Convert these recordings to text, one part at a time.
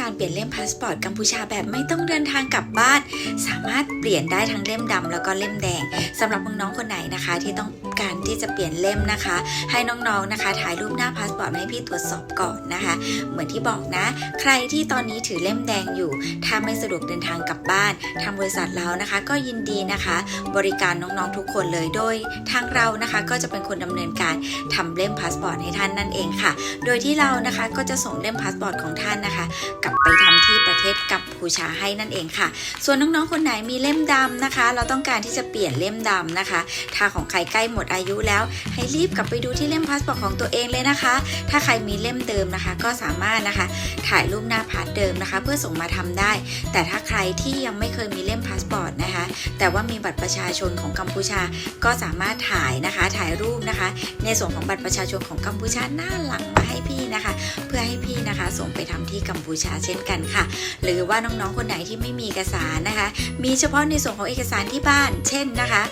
การเปลี่ยนเล่มพาสปอร์ตกัมพูชาแบบไม่ต้องเดินทางกลับบ้าน สามารถเปลี่ยนได้ทั้งเล่มดำแล้วก็เล่มแดงสำหรับน้องๆคนไหนนะคะ ที่ต้องการที่จะเปลี่ยนเล่มนะคะ ให้น้องๆนะคะ ถ่ายรูปหน้าพาสปอร์ตให้พี่ตรวจสอบก่อนนะคะ เหมือนที่บอกนะ ใครที่ตอนนี้ถือเล่มแดงอยู่ ถ้าไม่สะดวกเดินทางกลับบ้าน ทางบริษัทเรานะคะ ก็ยินดีนะคะ บริการน้องๆทุกคนเลยโดยทางเรานะคะก็จะเป็นคนดำเนินการทำเล่มพาสปอร์ตให้ท่านนั่นเองค่ะ โดยที่เรานะคะก็จะส่งเล่มพาสปอร์ตของท่านนะคะกลับไปทำที่ประเทศกัม พูชาให้นั่นเองค่ะ ส่วนน้องๆคนไหนมีเล่มดำนะคะ เราต้องการที่จะเปลี่ยนเล่มดำนะคะ ถ้าของใครใกล้หมดอายุแล้ว ให้รีบกลับไปดูที่เล่มพาสปอร์ตของตัวเองเลยนะคะ ถ้าใครมีเล่มเดิมนะคะ ก็สามารถนะคะ ถ่ายรูปหน้าพาสเดิมนะคะ เพื่อส่งมาทำได้ แต่ถ้าใครที่ยังไม่เคยมีเล่มพาสปอร์ตนะคะ แต่ว่ามีบัตรประชาชนของกัมพูชา ก็สามารถถ่ายนะคะ ถ่ายรูปนะคะ ในส่วนของบัตรประชาชนของกัมพูชาหน้าหลังมาให้พี่นะคะ เพื่อให้พี่นะคะส่งไปทำที่กัมพูชาเช่นกันค่ะ หรือว่าน้องๆ คนไหนที่ไม่มีเอกสารนะคะ มีเฉพาะในส่วนของเอกสารที่บ้าน เช่นนะคะ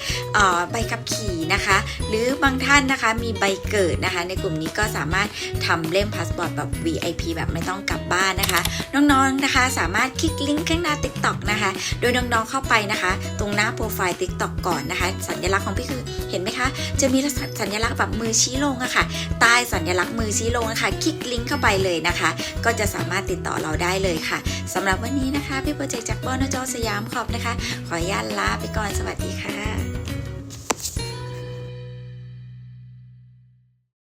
ใบขับขี่นะคะ หรือบางท่านนะคะมีใบเกิดนะคะ ในกลุ่มนี้ก็สามารถทำเล่มพาสปอร์ตแบบ VIP แบบไม่ต้องกลับบ้านนะคะ น้องๆนะคะสามารถคลิกลิงก์ข้างหน้า TikTok นะคะ โดยน้องๆเข้าไปนะคะ ตรงหน้าโปรไฟล์ TikTok ก่อนนะคะ สัญลักษณ์ของพี่คือเห็นไหมคะ จะมีสัญลักษณ์แบบมือชี้ลงอะค่ะใต้สัญลักษณ์มือชี้ลงนะคะคลิกลิงก์เข้าไปเลยนะคะ ก็จะสามารถติดต่อเราได้เลยค่ะสำหรับวันนี้นี้นะคะพี่โปรเจกต์จากบอนจอสยามขอบนะคะ ขออนุญาตลาไปก่อนสวัสดีค่ะ